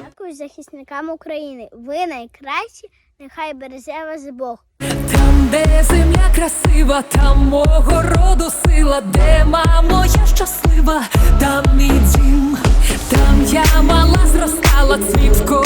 Дякую захисникам України. Ви найкращі, нехай березе вас Бог. Там, де земля красива, там мого роду сила, де мамо, я щаслива, там і дім, там я мала зростала цвітко.